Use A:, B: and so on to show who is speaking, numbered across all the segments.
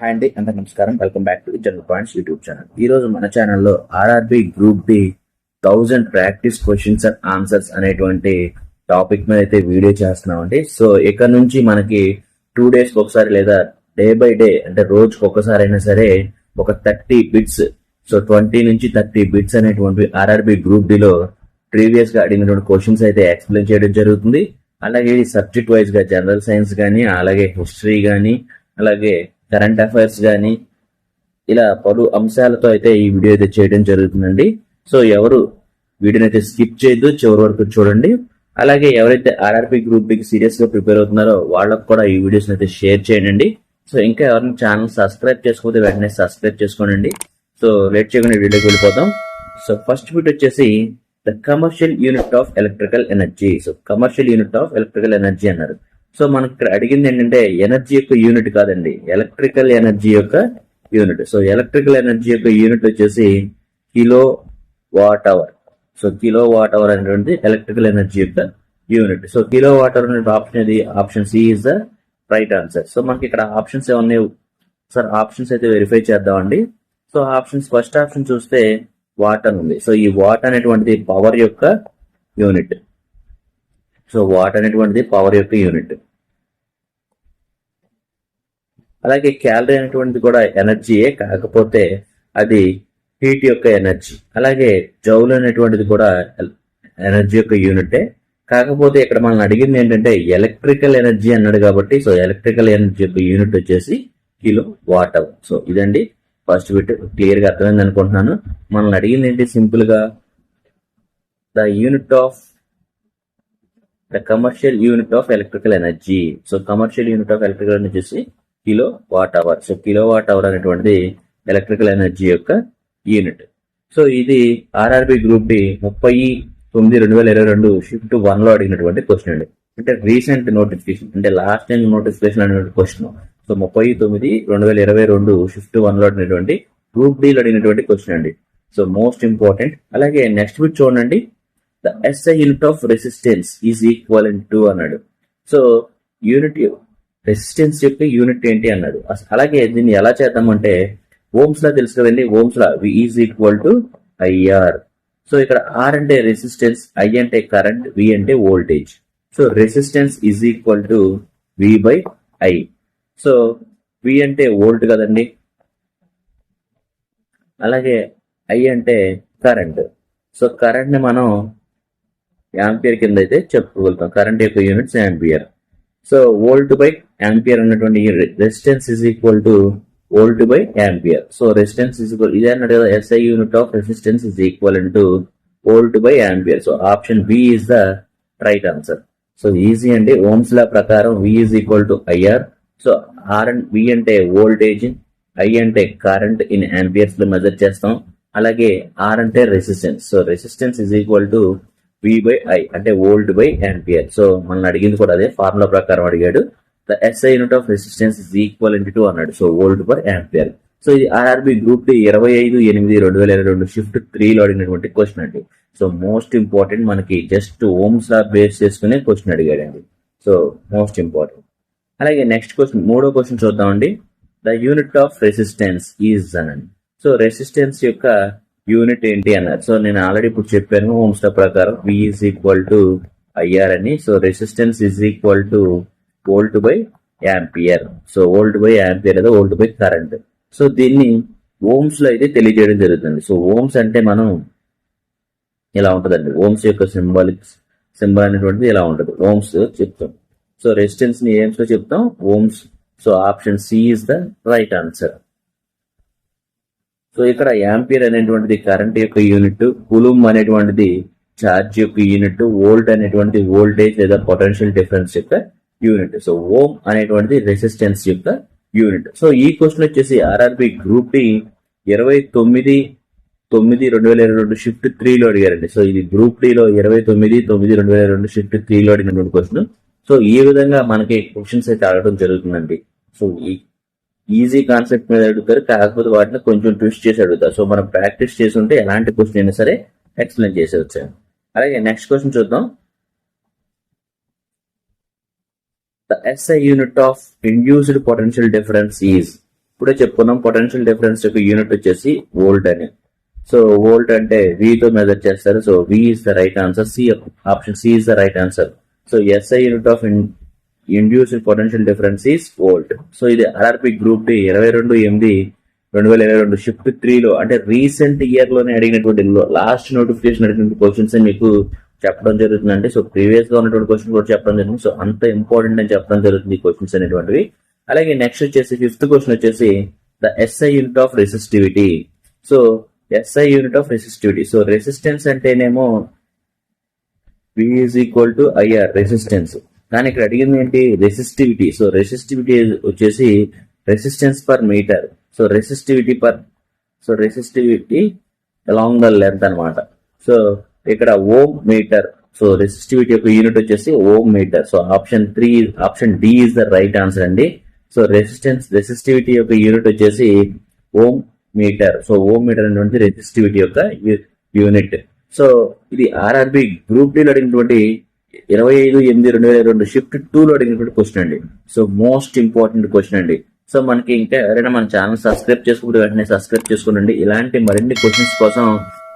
A: Hi అండి అందరికి నమస్కారం. Welcome back to general points YouTube channel ఈ రోజు మన ఛానల్లో RRB group D thousand practice questions and answers అనేటువంటి టాపిక్ మీద అయితే వీడియో చేస్తున్నామండి. సో ఇక్కడ నుంచి మనకి టూ డేస్ ఒకసారి లేదా డే బై డే అంటే రోజుకి ఒకసారి అయినా సరే ఒక థర్టీ బిట్స్ సో ట్వంటీ నుంచి థర్టీ బిట్స్ అనేటువంటి ఆర్ఆర్బి గ్రూప్ డిలో ప్రీవియస్గా అడిగినటువంటి క్వశ్చన్స్ అయితే ఎక్స్ప్లెయిన్ చేయడం జరుగుతుంది. అలాగే సబ్జెక్ట్ వైజ్గా జనరల్ సైన్స్ కానీ అలాగే హిస్టరీ కానీ అలాగే కరెంట్ అఫైర్స్ కానీ ఇలా పలు అంశాలతో అయితే ఈ వీడియో అయితే చేయడం జరుగుతుందండి. సో ఎవరు వీడియోని అయితే స్కిప్ చేయొద్దు చివరి వరకు చూడండి. అలాగే ఎవరైతే ఆర్ఆర్పి గ్రూప్కి సీరియస్గా ప్రిపేర్ అవుతున్నారో వాళ్ళకు కూడా ఈ వీడియోస్ అయితే షేర్ చేయండి. సో ఇంకా ఎవరైనా ఛానల్ సబ్స్క్రైబ్ చేసుకోకపోతే వెంటనే సబ్స్క్రైబ్ చేసుకోండి సో లేట్ చేయకుండా వీడియోకి వెళ్ళిపోతాం సో ఫస్ట్ బిట్ వచ్చేసి the commercial unit of electrical energy. So commercial unit of electrical energy అన్నారు. సో మనకి ఇక్కడ అడిగింది ఏంటంటే ఎనర్జీ యొక్క యూనిట్ కాదండి. ఎలక్ట్రికల్ ఎనర్జీ యొక్క యూనిట్. సో ఎలక్ట్రికల్ ఎనర్జీ యొక్క యూనిట్ వచ్చేసి kilowatt hour. So kilowatt hour అనేటువంటి ఎలక్ట్రికల్ ఎనర్జీ యొక్క unit. So kilowatt hour అనే ఆప్షన్ ఇది option C is the right answer. So మనకి ఇక్కడ ఆప్షన్స్ ఏమన్నాయి సార్ ఆప్షన్స్ అయితే వెరిఫై చేద్దామండి. సో ఆప్షన్స్ ఫస్ట్ ఆప్షన్ చూస్తే వాట్ అని ఉంది. సో ఈ వాట్ అనేటువంటిది పవర్ యొక్క యూనిట్. సో వాట్ అనేటువంటిది పవర్ యొక్క యూనిట్. అలాగే క్యాలరీ అనేటువంటిది కూడా ఎనర్జీయే కాకపోతే అది హీట్ యొక్క ఎనర్జీ. అలాగే జౌల్ అనేటువంటిది కూడా ఎనర్జీ యొక్క యూనిటే కాకపోతే ఇక్కడ మనం అడిగింది ఏంటంటే ఎలక్ట్రికల్ ఎనర్జీ అన్నాడు కాబట్టి సో ఎలక్ట్రికల్ ఎనర్జీ యొక్క యూనిట్ వచ్చేసి కిలో వాట్ అవర్. సో ఇదండి ఫస్ట్ బిట్ క్లియర్గా అర్థమైంది అనుకుంటున్నాను. మనల్ని అడిగింది ఏంటి సింపుల్గా? The unit of the commercial unit of electrical energy. So commercial unit of electrical energy వచ్చేసి kilowatt hour. So kilowatt hour అనేటువంటిది ఎలక్ట్రికల్ ఎనర్జీ యొక్క యూనిట్. సో ఇది ఆర్ఆర్బి గ్రూప్ డి ముప్పై తొమ్మిది రెండు వేల ఇరవై రెండు షిఫ్ట్ వన్లో అడిగినటువంటి క్వశ్చన్ అండి. అంటే రీసెంట్ నోటిఫికేషన్ అంటే లాస్ట్ టైం నోటిఫికేషన్ అనేటువంటి క్వశ్చన్. సో ముప్పై తొమ్మిది రెండు వేల ఇరవై రెండు షిఫ్ట్ వన్లో అడిగినటువంటి గ్రూప్ డీలో అడిగినటువంటి క్వశ్చన్ అండి. So most important. అలాగే నెక్స్ట్ బిట్ చూడండి. The SI unit of resistance is equal to అన్నాడు. సో యూనిట్ రెసిస్టెన్స్ యొక్క యూనిట్ ఏంటి అన్నాడు. అలాగే దీన్ని ఎలా చేద్దామంటే ఓమ్స్ లా తెలుసు కదండి Ohm's law V is equal to IR. So ఇక్కడ ఆర్ అంటే రెసిస్టెన్స్ ఐ అంటే కరెంట్ వి అంటే voltage. So resistance is equal to V by I. So V అంటే వోల్ట్ కదండి. అలాగే ఐ అంటే కరెంట్. సో కరెంట్ని మనం యాంపియర్ కింద అయితే చెప్పుకోగలుగుతాం. కరెంట్ యొక్క units ampere. So volt by ampere అన్నటువంటి resistance is equal to volt by ampere so resistance is equal ఇదే అన్నట్టు కదా SI unit of resistance is equal to volt by ampere so option B is the right answer so easy అండి. Ohm's law ప్రకారం V is equal to IR so R and V అంటే voltage I అంటే current in యాంపియర్స్లో measure చేస్తాం. అలాగే R అంటే resistance so resistance is equal to V by I అంటే volt by ampere so మనల్ని అడిగింది కూడా అదే ఫార్ములా ప్రకారం అడిగాడు. The SI unit of resistance is equal to అన్నాడు so volt per ampere so ఇది ఆర్ఆర్బి గ్రూప్ డి ఇరవై ఐదు ఎనిమిది రెండు వేల ఇరవై రెండు షిఫ్ట్ త్రీలో అడిగినటువంటి క్వశ్చన్ అండి. సో మోస్ట్ ఇంపార్టెంట్ మనకి జస్ట్ ఓమ్స్ లా బేస్ చేసుకునే క్వశ్చన్ అడిగాడండి. సో మోస్ట్ ఇంపార్టెంట్ అలాగే నెక్స్ట్ క్వశ్చన్ మూడో క్వశ్చన్ చూద్దామండి. The unit of resistance is అనండి సో రెసిస్టెన్స్ యొక్క యూనిట్ ఏంటి అన్నారు. సో నేను ఆల్రెడీ ఇప్పుడు చెప్పాను ఓమ్స్ లా ప్రకారం V is equal to IR అని. So resistance is equal to volt by ampere. So volt by ampere లేదా వోల్ట్ బై కరెంట్. సో దీన్ని ఓమ్స్లో అయితే తెలియజేయడం జరుగుతుంది. సో ఓమ్స్ అంటే మనం ఇలా ఉంటుందండి? ఓమ్స్ యొక్క సింబాలిక్స్ సింబల్ అనేటువంటిది ఇలా ఉంటుంది? ఓమ్స్ చెప్తాం. సో రెసిస్టెన్స్ని ఏమ్స్లో చెప్తాం? Ohms. So option C is the right answer. So ఇక్కడ యాంపియర్ అనేటువంటిది కరెంట్ యొక్క యూనిట్ కులుమ్ అనేటువంటిది ఛార్జ్ యొక్క యూనిట్ వోల్ట్ అనేటువంటిది వోల్టేజ్ లేదా పొటెన్షియల్ డిఫరెన్స్ యొక్క యూనిట్ సో ఓమ్ అనేటువంటిది రెసిస్టెన్స్ యొక్క యూనిట్ సో ఈ క్వశ్చన్ వచ్చేసి ఆర్ఆర్బి గ్రూప్ డి ఇరవై తొమ్మిది తొమ్మిది రెండు వేల ఇరవై రెండు షిఫ్ట్ త్రీలో అడిగారండి. సో ఇది గ్రూప్ డిలో ఇరవై తొమ్మిది తొమ్మిది రెండు వేల రెండు షిఫ్ట్ త్రీలో అడిగినటువంటి క్వశ్చన్ సో ఈ విధంగా మనకి క్వశ్చన్స్ అయితే అడగడం జరుగుతుందండి. సో ఈ ఈజీ కాన్సెప్ట్ మీద అడుగుతారు. కాకపోతే వాటిని కొంచెం ట్విస్ట్ చేసి అడుగుతారు. సో మనం ప్రాక్టీస్ చేస్తుంటే ఎలాంటి క్వశ్చన్ అయినా సరే ఎక్స్ప్లెయిన్ చేసి వచ్చాను అలాగే నెక్స్ట్ క్వశ్చన్ చూద్దాం. The SI unit of induced potential difference is ఇప్పుడే చెప్పుకున్నాం పొటెన్షియల్ డిఫరెన్స్ యొక్క యూనిట్ వచ్చేసి వోల్ట్ అని. సో వోల్ట్ అంటే V తో మెజర్ చేస్తారు. So V is the right answer C option C is the right answer so SI unit of induced potential difference is volt so ఇది RRB group D ఇరవై రెండు ఎనిమిది రెండు వేల ఇరవై రెండు షిఫ్ట్ త్రీలో అంటే రీసెంట్ ఇయర్లోనే అడిగినటువంటి లాస్ట్ నోటిఫికేషన్ అడిగినటువంటి క్వశ్చన్స్ మీకు చెప్పడం జరుగుతుందండి. సో ప్రీవియస్గా ఉన్నటువంటి క్వశ్చన్ కూడా చెప్పడం జరిగింది. సో అంత ఇంపార్టెంట్ అని చెప్పడం జరుగుతుంది క్వశ్చన్స్ అనేటువంటివి. అలాగే నెక్స్ట్ వచ్చేసి ఫిఫ్త్ క్వశ్చన్ వచ్చేసి the SI unit of resistivity so SI unit of resistivity so resistance అంటేనేమో V equal to IR resistance కానీ ఇక్కడ అడిగింది ఏంటి? రెసిస్టివిటీ సో రెసిస్టివిటీ వచ్చేసి resistance per metre so resistivity per so resistivity along the length అన్నమాట. So ఇక్కడ ohm metre. So resistivity యొక్క unit వచ్చేసి ohm metre. So option three option D is the right answer అండి. So resistance resistivity యొక్క unit వచ్చేసి ohm metre. So ohm metre అనేటువంటి resistivity యొక్క unit so ఇది ఆర్ఆర్బి గ్రూప్ డి లో అడిగినటువంటి ఇరవై ఐదు ఎనిమిది రెండు వేల రెండు షిఫ్ట్ టూ లో అడిగినటువంటి క్వశ్చన్ అండి. సో మోస్ట్ ఇంపార్టెంట్ క్వశ్చన్ అండి. సో మనకి ఇంకా ఎవరైనా మన ఛానల్ సబ్స్క్రైబ్ చేసుకుంటే వెంటనే సబ్స్క్రైబ్ చేసుకోండి ఇలాంటి మరిన్ని క్వశ్చన్స్ కోసం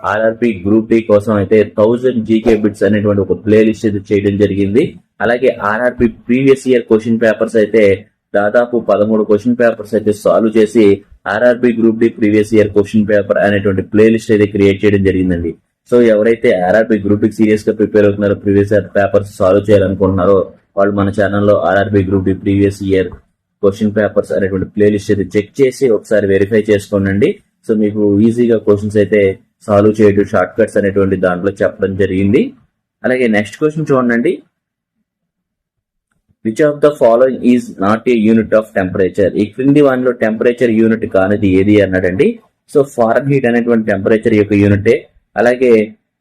A: ఆర్ఆర్పి గ్రూప్ డి కోసం అయితే థౌజండ్ జీకే బిట్స్ అనేటువంటి ఒక ప్లే లిస్ట్ అయితే చేయడం జరిగింది. అలాగే RRB previous year question papers అయితే దాదాపు పదమూడు క్వశ్చన్ పేపర్స్ అయితే సాల్వ్ చేసి RRB group D previous year question paper అనేటువంటి ప్లే లిస్ట్ అయితే క్రియేట్ చేయడం జరిగిందండి. సో ఎవరైతే ఆర్ఆర్బి గ్రూప్ డి సీరియస్గా ప్రిపేర్ అవుతున్నారో ప్రీవియస్ ఇయర్ పేపర్స్ సాల్వ్ చేయాలనుకుంటున్నారో వాళ్ళు మన ఛానల్లో RRB group D previous year question papers అనేటువంటి ప్లే లిస్ట్ అయితే చెక్ చేసి ఒకసారి వెరిఫై చేసుకోండి సో మీకు ఈజీగా క్వశ్చన్స్ అయితే సాల్వ్ చేయడం షార్ట్ కట్స్ అనేటువంటి దాంట్లో చెప్పడం జరిగింది. అలాగే నెక్స్ట్ క్వశ్చన్ చూడండి. Which of the following is not a unit of temperature ఈ క్రింది వానిలో టెంపరేచర్ యూనిట్ కానిది ఏది అన్నాడండి. సో ఫారెన్ హీట్ అనేటువంటి టెంపరేచర్ యొక్క యూనిటే అలాగే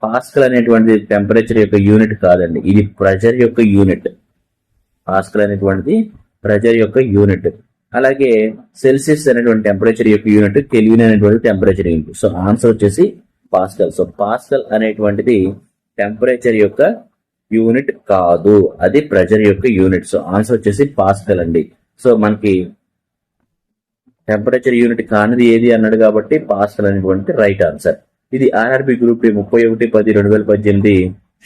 A: పాస్కల్ అనేటువంటి టెంపరేచర్ యొక్క యూనిట్ కాదండి. ఇది ప్రెజర్ యొక్క యూనిట్ పాస్కల్ అనేటువంటిది ప్రెజర్ యొక్క యూనిట్ అలాగే సెల్సియస్ అనేటువంటి టెంపరేచర్ యొక్క యూనిట్ కెల్విన్ అనేటువంటి టెంపరేచర్ యూనిట్ సో ఆన్సర్ వచ్చేసి పాస్కల్. సో పాస్కల్ అనేటువంటిది టెంపరేచర్ యొక్క యూనిట్ కాదు. అది ప్రెజర్ యొక్క యూనిట్. సో ఆన్సర్ వచ్చేసి పాస్కల్ అండి. సో మనకి టెంపరేచర్ యూనిట్ కానిది ఏది అన్నాడు కాబట్టి పాస్కల్ అనేటువంటి రైట్ ఆన్సర్. ఇది ఆర్ఆర్బి గ్రూప్ డి ముప్పై ఒకటి పది రెండు వేల పద్దెనిమిది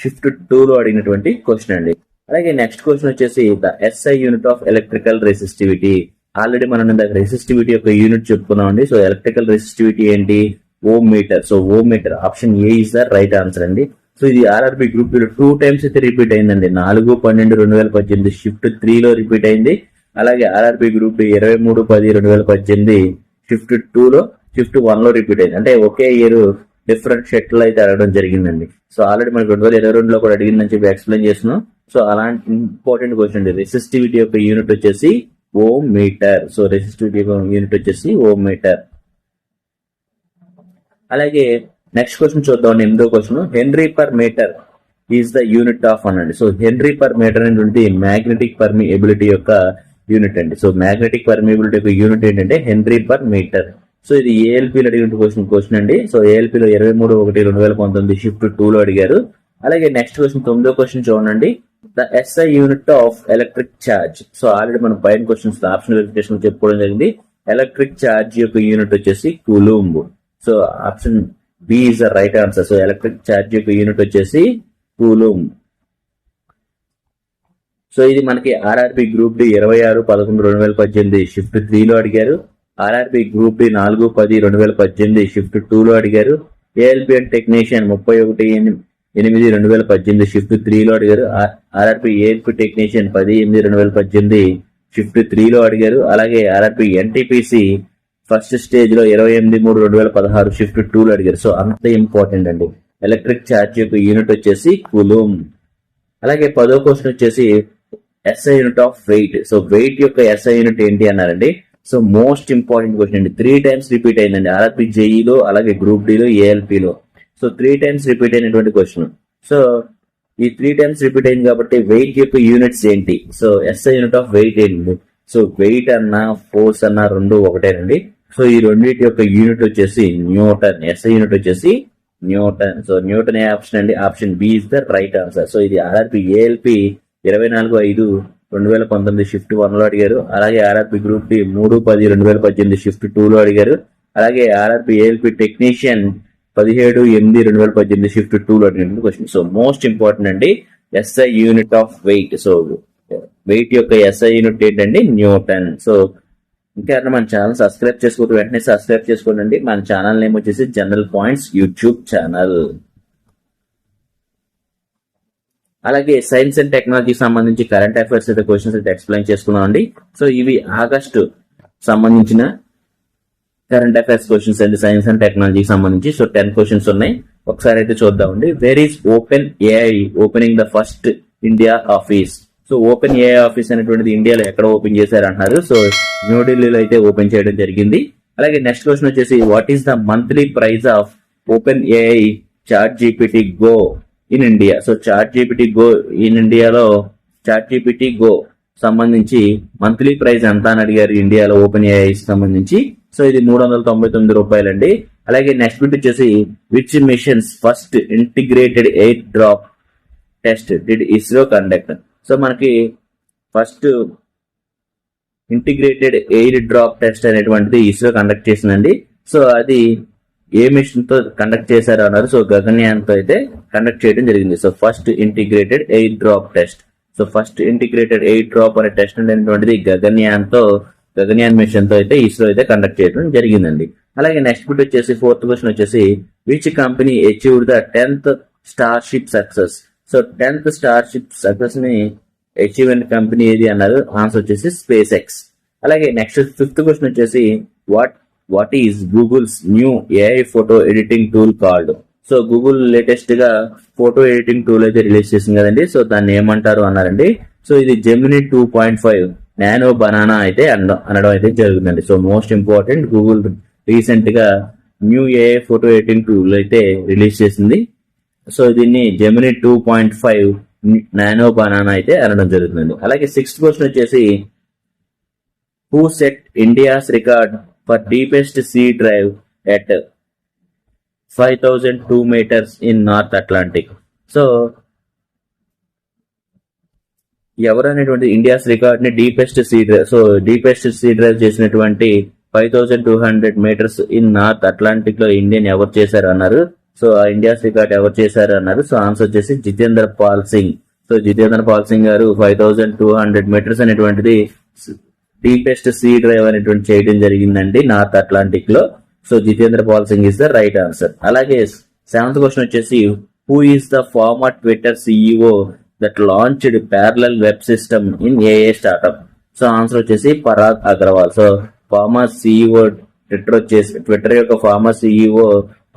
A: షిఫ్ట్ టూ లో అడిగినటువంటి క్వశ్చన్ అండి. అలాగే నెక్స్ట్ క్వశ్చన్ వచ్చేసి the SI unit of electrical resistivity already మనం ఇందాక రెసిస్టివిటీ యొక్క యూనిట్ చెప్పుకున్నాం అండి సో ఎలక్ట్రికల్ రెసిస్టివిటీ ఏంటి? Ohm metre. So ohm metre. Option A is the right answer అండి. సో ఇది ఆర్ఆర్బి గ్రూప్ టూ టైమ్స్ అయితే రిపీట్ అయిందండి. నాలుగు పన్నెండు రెండు వేల పద్దెనిమిది షిఫ్ట్ త్రీలో రిపీట్ అయింది. అలాగే ఆర్ఆర్బి గ్రూప్ ఇరవై మూడు పది రెండు వేల పద్దెనిమిది షిఫ్ట్ టూలో షిఫ్ట్ వన్లో రిపీట్ అయింది. అంటే ఒకే ఇయర్ డిఫరెంట్ షెట్లు అయితే అడగడం జరిగిందండి. సో ఆల్రెడీ మనకి రెండు వేల ఇరవై రెండులో కూడా అడిగిందని చెప్పి ఎక్స్ప్లెయిన్ చేస్తున్నాం. సో అలాంటి ఇంపార్టెంట్ క్వశ్చన్ అండి. రెసిస్టివిటీ యొక్క యూనిట్ వచ్చేసి ఓమ్ మీటర్. సో రెసిస్టివిటీ యొక్క యూనిట్ వచ్చేసి ఓమ్ మీటర్. అలాగే నెక్స్ట్ క్వశ్చన్ చూద్దాం ఎనిమిదో question. Henry per metre is the unit of అనండి సో హెన్రీ పర్ మీటర్ అనేటువంటి మ్యాగ్నెటిక్ పర్మిఎబిలిటీ యొక్క యూనిట్ అండి. సో మ్యాగ్నెటిక్ పర్మిఎబిలిటీ యొక్క యూనిట్ ఏంటంటే హెన్రీ పర్ మీటర్. సో ఇది ఏఎల్పీలో అడిగిన క్వశ్చన్ క్వశ్చన్ అండి. సో ఏఎల్పీలో ఇరవై మూడు ఒకటి రెండు వేల పంతొమ్మిది షిఫ్ట్ టూ లో అడిగారు. అలాగే నెక్స్ట్ క్వశ్చన్ తొమ్మిదో క్వశ్చన్ చూడండి. The SI unit of electric charge. So already మనం పైన క్వశ్చన్స్ ఆప్షన్ వెరిఫికేషన్ చెప్పుకోవడం జరిగింది. ఎలక్ట్రిక్ ఛార్జ్ యొక్క యూనిట్ వచ్చేసి coulomb. So option B is the right answer. So electric charge యొక్క యూనిట్ వచ్చేసి కూలూమ్ సో ఇది మనకి ఆర్ఆర్బి గ్రూప్ డి ఇరవై ఆరు పదకొండు రెండు వేల పద్దెనిమిది. షిఫ్ట్ త్రీలో అడిగారు. ఆర్ఆర్బి గ్రూప్ డి నాలుగు పది రెండు వేల పద్దెనిమిది. షిఫ్ట్ టూలో అడిగారు. ఏఎల్పి అండ్ టెక్నీషియన్ ముప్పై ఒకటి ఎనిమిది రెండు వేల పద్దెనిమిది. షిఫ్ట్ త్రీలో అడిగారు. ఆర్ఆర్పి ఏఎల్పి టెక్నీషియన్ పది ఎనిమిది రెండు వేల పద్దెనిమిది. షిఫ్ట్ త్రీలో అడిగారు. అలాగే ఆర్ఆర్పి ఎన్టీపీసీ ఫస్ట్ స్టేజ్లో ఇరవై ఎనిమిది మూడు రెండు వేల పదహారు షిఫ్ట్ టూలు అడిగారు. సో అంత ఇంపార్టెంట్ అండి. ఎలక్ట్రిక్ ఛార్జ్ యొక్క యూనిట్ వచ్చేసి కులూమ్ అలాగే పదో క్వశ్చన్ వచ్చేసి SI unit of weight so weight యొక్క ఎస్ఐ యూనిట్ ఏంటి అన్నారండి? సో మోస్ట్ ఇంపార్టెంట్ క్వశ్చన్ అండి. త్రీ టైమ్స్ రిపీట్ అయిందండి. ఆర్ఆర్పి జేఈలో అలాగే గ్రూప్ డిలో ఏఎల్పిలో సో త్రీ టైమ్స్ రిపీట్ అయినటువంటి క్వశ్చన్ సో ఈ త్రీ టైమ్స్ రిపీట్ అయింది కాబట్టి వెయిట్ యొక్క యూనిట్స్ ఏంటి? So SI unit of weight ఏంటి? సో వెయిట్ అన్న ఫోర్స్ అన్న రెండు ఒకటేనండి. సో ఈ రెండింటి యొక్క యూనిట్ వచ్చేసి న్యూటన్ ఎస్ఐ యూనిట్ వచ్చేసి న్యూటన్ సో న్యూటన్ ఏ ఆప్షన్ అండి? Option B is the right answer so ఇది ఆర్ఆర్పి ఏఎల్పి ఇరవై నాలుగు ఐదు రెండు వేల పంతొమ్మిది షిఫ్ట్ వన్లో అడిగారు. అలాగే ఆర్ఆర్పి గ్రూప్ డి మూడు పది రెండు వేల పద్దెనిమిది షిఫ్ట్ టూ లో అడిగారు. అలాగే ఆర్ఆర్పి ఏఎల్పి టెక్నీషియన్ పదిహేడు ఎనిమిది రెండు వేల పద్దెనిమిది షిఫ్ట్ టూ లో అడిగిన క్వశ్చన్ సో మోస్ట్ ఇంపార్టెంట్ అండి SI unit of weight so weight యొక్క ఎస్ఐ యూనిట్ ఏంటండి? న్యూటన్ సో ఇంకా ఎవరైనా మన ఛానల్ సబ్స్క్రైబ్ చేసుకోవద్దు వెంటనే సబ్స్క్రైబ్ చేసుకోండి. మన ఛానల్ నేమ్ వచ్చేసి జనరల్ పాయింట్స్ యూట్యూబ్ ఛానల్. అలాగే సైన్స్ అండ్ టెక్నాలజీకి సంబంధించి కరెంట్ అఫైర్స్ అయితే క్వశ్చన్స్ అయితే ఎక్స్ప్లెయిన్ చేసుకున్నాం అండి సో ఇవి ఆగస్టు సంబంధించిన కరెంట్ అఫైర్స్ క్వశ్చన్స్ అండి సైన్స్ అండ్ టెక్నాలజీకి సంబంధించి. సో టెన్ క్వశ్చన్స్ ఉన్నాయి. ఒకసారి అయితే చూద్దామండి. Where is OpenAI opening the first India office so OpenAI office అనేటువంటిది ఇండియాలో ఎక్కడ ఓపెన్ చేశారు అంటున్నారు సో న్యూఢిల్లీలో అయితే ఓపెన్ చేయడం జరిగింది. అలాగే నెక్స్ట్ క్వశ్చన్ వచ్చేసి what is the monthly price of OpenAI ChatGPT go in India so ChatGPT go in ఇండియాలో చాట్ జీపీటీ గో సంబంధించి మంత్లీ ప్రైస్ ఎంత అని అడిగారు ఇండియాలో ఓపెన్ ఏఐ సంబంధించి. సో ఇది మూడు వందల తొంభై తొమ్మిది రూపాయలండి. అలాగే నెక్స్ట్ బిట్ వచ్చేసి which missions first integrated air drop test did ISRO conduct so మనకి first integrated air drop test అనేటువంటిది ఇస్రో కండక్ట్ చేసిందండి. సో అది ఏ మిషన్తో కండక్ట్ చేశారు అన్నారు. సో గగన్యాన్తో అయితే కండక్ట్ చేయడం జరిగింది. So first integrated air drop test so first integrated air drop అనే టెస్ట్ అనేటువంటిది గగన్యాన్తో గగన్యాన్ మిషన్తో అయితే ఇస్రో అయితే కండక్ట్ చేయడం జరిగిందండి. అలాగే నెక్స్ట్ బిట్ వచ్చేసి ఫోర్త్ క్వశ్చన్ వచ్చేసి which company achieved the tenth starship success so tenth starship సక్సెస్ని అచీవ్మెంట్ కంపెనీ ఏది అన్నారు? ఆన్సర్ వచ్చేసి స్పేస్ ఎక్స్ అలాగే నెక్స్ట్ ఫిఫ్త్ క్వశ్చన్ వచ్చేసి what what is Google's new AI photo editing tool called so Google లేటెస్ట్గా photo editing tool అయితే release చేసింది కదండి. సో దాన్ని ఏమంటారు అన్నారండి? సో ఇది Gemini two point five nano banana అయితే అనడం అనడం అయితే జరుగుతుందండి సో మోస్ట్ ఇంపార్టెంట్ గూగుల్ రీసెంట్గా new AI photo editing tool అయితే రిలీజ్ చేసింది. సో దీన్ని Gemini two point five nano banana అయితే అనడం జరుగుతుంది. అలాగే సిక్స్త్ క్వశ్చన్ వచ్చేసి who set India's record for deepest sea drive at five thousand two metres in North Atlantic so ఎవరు అనేటువంటి ఇండియాస్ రికార్డ్ని deepest sea drive so deepest sea drive చేసినటువంటి five thousand two hundred metres in North అట్లాంటిక్లో Indian ఎవరు చేశారు అన్నారు? So ఆ India's record ఎవరు చేశారు అన్నారు. సో ఆన్సర్ వచ్చేసి జితేంద్ర పాల్ సింగ్ సో జితేంద్ర పాల్ సింగ్ గారు five thousand two hundred metres అనేటువంటిది డీపెస్ట్ సీ డ్రైవ్ అనేటువంటి చేయడం జరిగిందండి North అట్లాంటిక్లో. So Jitendra Pal Singh is the right answer అలాగే సెవెంత్ క్వశ్చన్ వచ్చేసి who is the former Twitter CEO that launched parallel web system in a startup so answer వచ్చేసి Parag Agarwal so former CEO Twitter వచ్చేసి Twitter యొక్క former CEO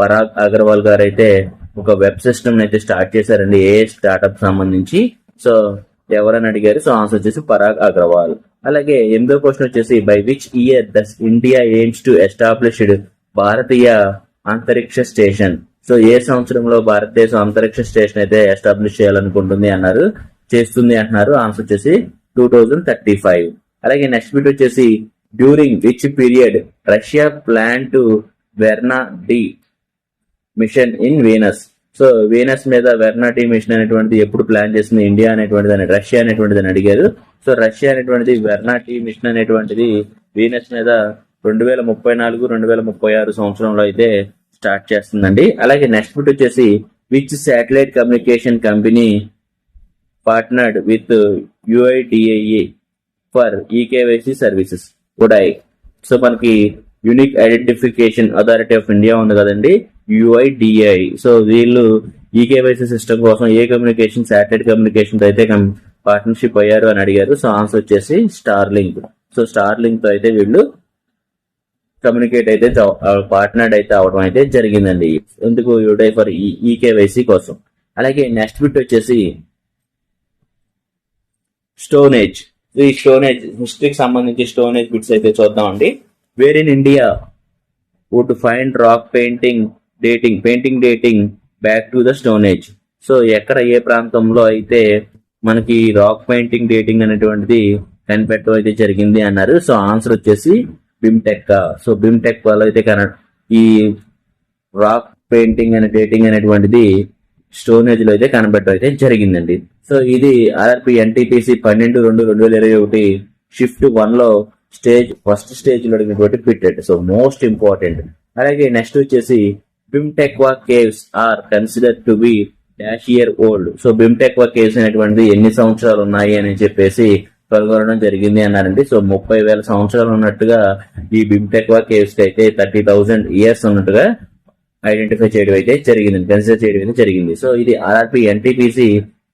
A: Parag Agarwal గారు అయితే ఒక web system అయితే start చేశారండి ఏ స్టార్ట్అప్ సంబంధించి. సో ఎవరని అడిగారు? సో ఆన్సర్ వచ్చేసి పరాగ్ అగర్వాల్. అలాగే ఎనిమిదో క్వశ్చన్ వచ్చేసి by which year does India aims to established Bharatiya Antariksh station? So ఏ సంవత్సరంలో భారతదేశం అంతరిక్ష స్టేషన్ అయితే ఎస్టాబ్లిష్ చేయాలనుకుంటుంది అన్నారు చేస్తుంది అంటున్నారు. ఆన్సర్ వచ్చేసి టూ థౌజండ్ థర్టీ ఫైవ్ అలాగే నెక్స్ట్ బిట్ వచ్చేసి during which period Russia plan to Verna D mission in Venus. So Venus మీద వెర్నాటీ మిషన్ అనేటువంటిది ఎప్పుడు ప్లాన్ చేసింది? ఇండియా అనేటువంటిది అని రష్యా అనేటువంటిది అని అడిగారు. సో రష్యా అనేటువంటిది వెర్నాటీ మిషన్ అనేటువంటిది వీనస్ మీద రెండు వేల ముప్పై నాలుగు రెండు వేల ముప్పై ఆరు సంవత్సరంలో అయితే స్టార్ట్ చేస్తుందండి. అలాగే నెక్స్ట్ బిట్ వచ్చేసి which satellite communication company partnered with UIDAI for eKYC services UIDAI. So మనకి unique identification authority of India ఉంది కదండి. యుఐడిఐ సో వీళ్ళు ఈకేవైసీ సిస్టమ్ కోసం ఏ కమ్యూనికేషన్ శాటిలైట్ కమ్యూనికేషన్ అయితే పార్ట్నర్షిప్ అయ్యారు అని అడిగారు. సో ఆన్సర్ వచ్చేసి స్టార్ లింక్ సో స్టార్ లింక్తో అయితే వీళ్ళు కమ్యూనికేట్ అయితే పార్ట్నర్ అయితే అవడం అయితే జరిగిందండి. ఎందుకు యుడై ఫర్ ఈకేవైసీ కోసం? అలాగే నెక్స్ట్ బిట్ వచ్చేసి స్టోనేజ్ ఈ స్టోనేజ్ హిస్టరీకి సంబంధించి స్టోనేజ్ బిట్స్ అయితే చూద్దామండి. Where in India would find rock painting dating painting dating back to the stone age so ఎక్కడ ఏ ప్రాంతంలో అయితే మనకి రాక్ పెయింటింగ్ డేటింగ్ అనేటువంటిది కనిపెట్టడం అయితే జరిగింది అన్నారు. సో ఆన్సర్ వచ్చేసి బిమ్టెక్ సో బిమ్టెక్ వాళ్ళు అయితే కన ఈ రాక్ పెయింటింగ్ అనే డేటింగ్ అనేటువంటిది స్టోరేజ్లో అయితే కనబడటం అయితే జరిగిందండి. సో ఇది ఆర్ఆర్పి ఎన్టీపీసీ పన్నెండు రెండు రెండు వేల ఇరవై ఒకటి షిఫ్ట్ వన్లో స్టేజ్ ఫస్ట్ స్టేజ్లో అడిగినటువంటి బిట్టెడ్ సో మోస్ట్ ఇంపార్టెంట్ అలాగే నెక్స్ట్ వచ్చేసి Bhimbetka caves are consider to be dash year old so Bhimbetka caves అనేటువంటిది ఎన్ని సంవత్సరాలు ఉన్నాయి అని చెప్పేసి కనుగొనడం జరిగింది అన్నారండి. సో ముప్పై వేల సంవత్సరాలు ఉన్నట్టుగా ఈ బిమ్టెక్వా కేవ్స్ అయితే థర్టీ థౌసండ్ ఇయర్స్ ఉన్నట్టుగా ఐడెంటిఫై చేయడం అయితే జరిగింది కన్సిడర్ చేయడం అయితే జరిగింది. సో ఇది ఆర్ఆర్పి ఎన్టీపీసీ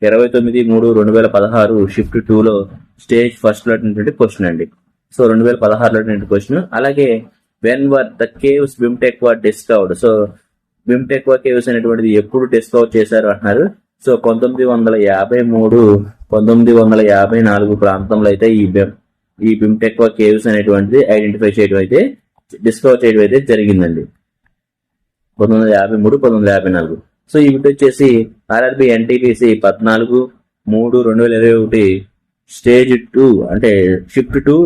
A: ఇరవై తొమ్మిది మూడు రెండు వేల పదహారు షిఫ్ట్ టూలో స్టేజ్ ఫస్ట్లో క్వశ్చన్ అండి. సో రెండు వేల పదహారులో క్వశ్చన్. అలాగే when were the caves Bhimbetka discovered so Bhimbetka caves అనేటువంటిది ఎప్పుడు డిస్కవర్ చేశారు అంటున్నారు. సో పంతొమ్మిది వందల యాభై మూడు పంతొమ్మిది వందల యాభై నాలుగు ప్రాంతంలో అయితే ఈ బిమ్ ఈ బిమ్టెక్వా కేవ్స్ అనేటువంటిది ఐడెంటిఫై చేయడం అయితే డిస్కవర్ చేయడం అయితే జరిగిందండి. పంతొమ్మిది వందల యాభై మూడు పంతొమ్మిది వందల యాభై నాలుగు. సో ఇవి వచ్చేసి ఆర్ఆర్బి ఎన్టీపీసీ పద్నాలుగు మూడు రెండు వేల ఇరవై ఒకటి స్టేజ్ టూ అంటే షిఫ్ట్ టూ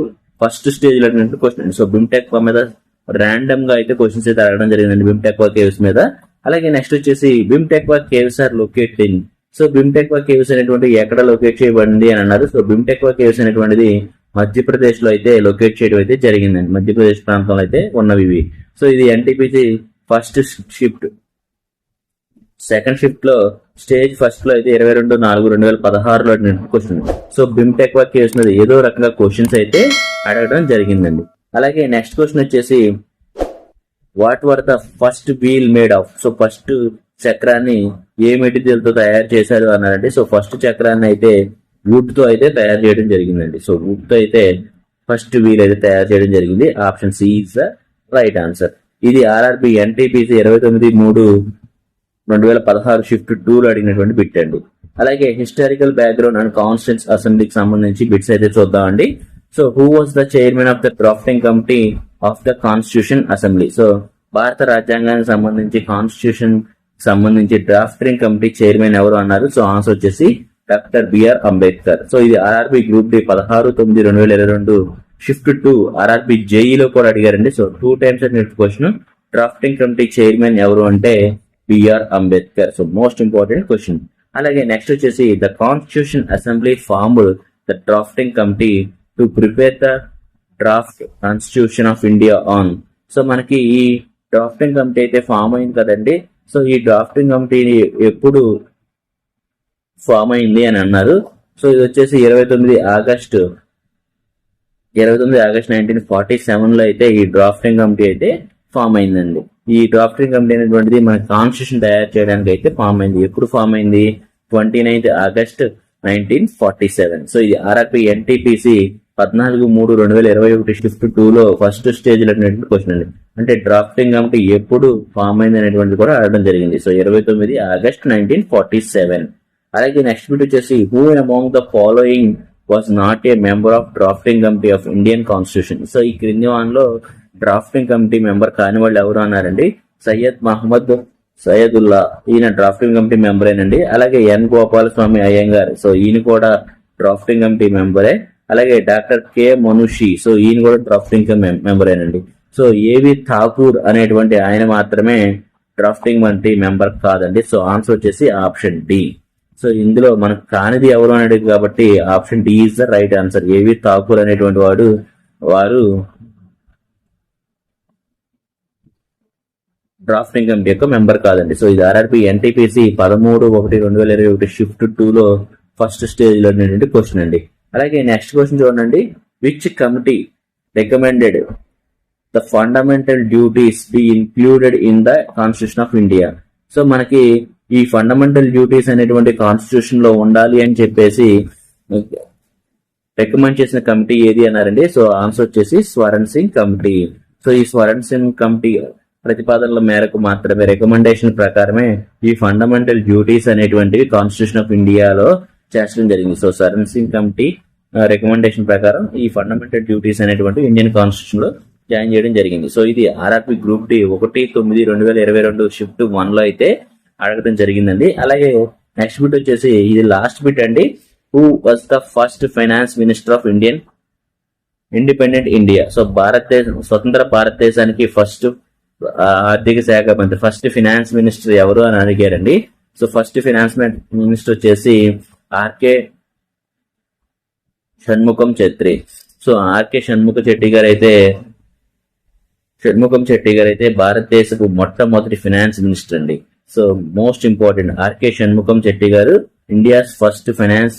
A: ఫస్ట్ స్టేజ్లో క్వశ్చన్ సో బిమ్టెక్ మీద ర్యాండమ్గా అయితే క్వశ్చన్స్ అయితే అడగడం జరిగిందండి బిమ్టెక్వా కేవ్స్ మీద. అలాగే నెక్స్ట్ వచ్చేసి Bhimbetka caves are locating so Bhimbetka caves అనేటువంటి ఎక్కడ లొకేట్ చేయబడింది అని అన్నారు. సో బిమ్టెక్వా కేవ్స్ అనేటువంటిది మధ్యప్రదేశ్లో అయితే లొకేట్ చేయడం అయితే జరిగిందండి. మధ్యప్రదేశ్ ప్రాంతంలో అయితే ఉన్నవి ఇవి. సో ఇది ఎన్టీపీసీ ఫస్ట్ షిఫ్ట్ సెకండ్ షిఫ్ట్లో స్టేజ్ ఫస్ట్లో అయితే ఇరవై రెండు నాలుగు రెండు వేల పదహారులో క్వశ్చన్ సో బిమ్టెక్ కేవ్స్ మీద ఏదో రకంగా క్వశ్చన్స్ అయితే అడగడం జరిగిందండి. అలాగే నెక్స్ట్ క్వశ్చన్ వచ్చేసి what were the first wheel made of so first చక్రాన్ని ఏ మెటీరియల్తో తయారు చేశారు అన్నారంటే సో ఫస్ట్ చక్రాన్ని అయితే వుడ్తో అయితే తయారు చేయడం జరిగిందండి. సో వుడ్తో అయితే ఫస్ట్ వీల్ అయితే తయారు చేయడం జరిగింది. Option C is the right answer ఇది ఆర్ఆర్బి ఎన్టీపీసీ ఇరవై తొమ్మిది మూడు రెండు వేల పదహారు షిఫ్ట్ టూలో అడిగినటువంటి బిట్ అండి. అలాగే హిస్టారికల్ బ్యాక్గ్రౌండ్ అండ్ కాన్స్టెన్స్ అసెంబ్లీకి సంబంధించి బిట్స్ అయితే చూద్దామండి. So who was the chairman of the drafting committee of the constitution assembly so భారత రాజ్యాంగానికి సంబంధించి కాన్స్టిట్యూషన్ సంబంధించి డ్రాఫ్టింగ్ కమిటీ చైర్మన్ ఎవరు అన్నారు? సో ఆన్సర్ వచ్చేసి డాక్టర్ బిఆర్ అంబేద్కర్ సో ఇది ఆర్ఆర్బి గ్రూప్ డి పదహారు తొమ్మిది రెండు వేల ఇరవై రెండు షిఫ్ట్ టూ ఆర్ఆర్బి జేఈలో కూడా అడిగారండి. So two times net question drafting committee chairman ఎవరు అంటే BR Ambedkar so most important question అలాగే నెక్స్ట్ వచ్చేసి the constitution assembly formed the drafting committee to prepare the draft constitution of India on so మనకి ఈ drafting committee అయితే form అయింది కదండి. So ఈ డ్రాఫ్టింగ్ కమిటీ ఎప్పుడు ఫామ్ అయింది అని అన్నారు. సో ఇది వచ్చేసి ఇరవై తొమ్మిది ఆగస్టు ఇరవై తొమ్మిది ఆగస్ట్ నైన్టీన్ ఫార్టీ సెవెన్లో అయితే ఈ డ్రాఫ్టింగ్ కమిటీ అయితే ఫామ్ అయిందండి. ఈ డ్రాఫ్టింగ్ కమిటీ అనేటువంటిది మన కాన్స్టిట్యూషన్ తయారు చేయడానికి అయితే ఫామ్ అయింది. ఎప్పుడు ఫామ్ అయింది? Twenty ninth August nineteen forty seven so ఇది ఆర్ఆర్పి ఎన్టీపీసీ పద్నాలుగు మూడు రెండు వేల ఇరవై ఒకటి షిఫ్ట్ టూలో ఫస్ట్ స్టేజ్లో లో క్వశ్చన్ అండి. అంటే డ్రాఫ్టింగ్ కమిటీ ఎప్పుడు ఫామ్ అయింది అనేటువంటిది కూడా అడగడం జరిగింది. సో ఇరవై తొమ్మిది ఆగస్ట్ నైన్టీన్ ఫార్టీ సెవెన్ అలాగే నెక్స్ట్ బిట్ వచ్చేసి who among the following was not a member of drafting committee of Indian constitution so ఈ క్రింది వాన్లో డ్రాఫ్టింగ్ కమిటీ మెంబర్ కాని వాళ్ళు ఎవరు అన్నారండి? సయ్యద్ మహమ్మద్ సయ్యదుల్లా. ఈయన డ్రాఫ్టింగ్ కమిటీ మెంబరేనండి అలాగే ఎన్ గోపాలస్వామి అయ్యంగార్. సో ఈయన కూడా డ్రాఫ్టింగ్ కమిటీ మెంబరే అలాగే డాక్టర్ కె మనుషి సో ఈయన కూడా డ్రాఫ్టింగ్ మెంబర్ అయినండి సో ఏవి ఠాకూర్ అనేటువంటి ఆయన మాత్రమే డ్రాఫ్టింగ్ వంటి మెంబర్ కాదండి. సో ఆన్సర్ వచ్చేసి ఆప్షన్ డి. సో ఇందులో మనకు కానిది ఎవరు అనేది కాబట్టి option D is the right answer. AV Thakur అనేటువంటి వాడు వారు డ్రాఫ్టింగ్ కమిటీ యొక్క మెంబర్ కాదండి. సో ఇది ఆర్ఆర్పి ఎన్టీపీసీ పదమూడు ఒకటి రెండు వేల ఇరవై ఒకటి షిఫ్ట్ టూలో ఫస్ట్ స్టేజ్లో క్వశ్చన్ అండి. అలాగే నెక్స్ట్ క్వశ్చన్ చూడండి. Which committee recommended the fundamental duties be included in the constitution of India so మనకి ఈ ఫండమెంటల్ డ్యూటీస్ అనేటువంటి కాన్స్టిట్యూషన్లో ఉండాలి అని చెప్పేసి రికమెండ్ చేసిన కమిటీ ఏది అన్నారండి? సో ఆన్సర్ వచ్చేసి స్వరణ్ సింగ్ కమిటీ సో ఈ స్వరణ్ సింగ్ కమిటీ ప్రతిపాదనల మేరకు మాత్రమే రికమెండేషన్ ప్రకారమే ఈ ఫండమెంటల్ డ్యూటీస్ అనేటువంటివి కాన్స్టిట్యూషన్ ఆఫ్ ఇండియాలో చేర్చడం జరిగింది. సో సర్వీసింగ్ కమిటీ రికమెండేషన్ ప్రకారం ఈ ఫండమెంటల్ డ్యూటీస్ అనేటువంటి ఇండియన్ కాన్స్టిట్యూషన్లో జాయిన్ చేయడం జరిగింది. సో ఇది ఆర్ఆర్పి గ్రూప్ డి ఒకటి తొమ్మిది రెండు వేల ఇరవై రెండు షిఫ్ట్ వన్లో అయితే అడగడం జరిగిందండి. అలాగే నెక్స్ట్ బిట్ వచ్చేసి ఇది లాస్ట్ బిట్ అండి. Who was the first finance minister of Indian independent India so భారతదేశం స్వతంత్ర భారతదేశానికి ఫస్ట్ ఆర్థిక శాఖ మంత్రి ఫస్ట్ ఫినాన్స్ మినిస్టర్ ఎవరు అని అడిగారండి. సో ఫస్ట్ ఫినాన్స్ మినిస్టర్ వచ్చేసి RK Shanmukham Chetty. So RK Shanmukha Chetty garu అయితే షణ్ముఖం చెట్టి గారు అయితే భారతదేశపు మొట్టమొదటి ఫినాన్స్ మినిస్టర్ అండి. So most important RK Shanmukham Chetty గారు India's first finance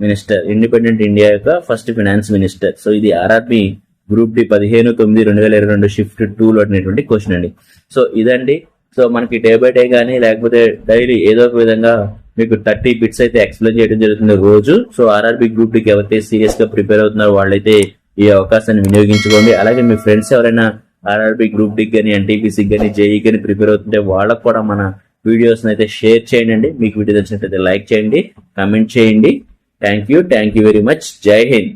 A: minister independent India యొక్క ఫస్ట్ ఫైనాన్స్ మినిస్టర్. సో ఇది ఆర్ఆర్బి గ్రూప్ డి పదిహేను తొమ్మిది రెండు వేల ఇరవై రెండు షిఫ్ట్ టూ లో అనేటువంటి క్వశ్చన్ అండి. సో ఇదండి. సో మనకి డే బై డే కానీ లేకపోతే డైలీ ఏదో ఒక విధంగా మీకు థర్టీ బిట్స్ అయితే ఎక్స్ప్లెయిన్ చేయడం జరుగుతుంది రోజు. సో ఆర్ఆర్బి గ్రూప్ డికి ఎవరైతే సీరియస్గా ప్రిపేర్ అవుతున్నారో వాళ్ళైతే ఈ అవకాశాన్ని వినియోగించుకోండి. అలాగే మీ ఫ్రెండ్స్ ఎవరైనా ఆర్ఆర్బి గ్రూప్ డి కానీ ఎన్టీపీసీ కానీ జేఈ కానీ ప్రిపేర్ అవుతుంటే వాళ్ళకు కూడా మన వీడియోస్ అయితే షేర్ చేయండి. మీకు వీడియో నచ్చినట్లయితే లైక్ చేయండి కమెంట్ చేయండి. Thank you thank you very much జై హింద్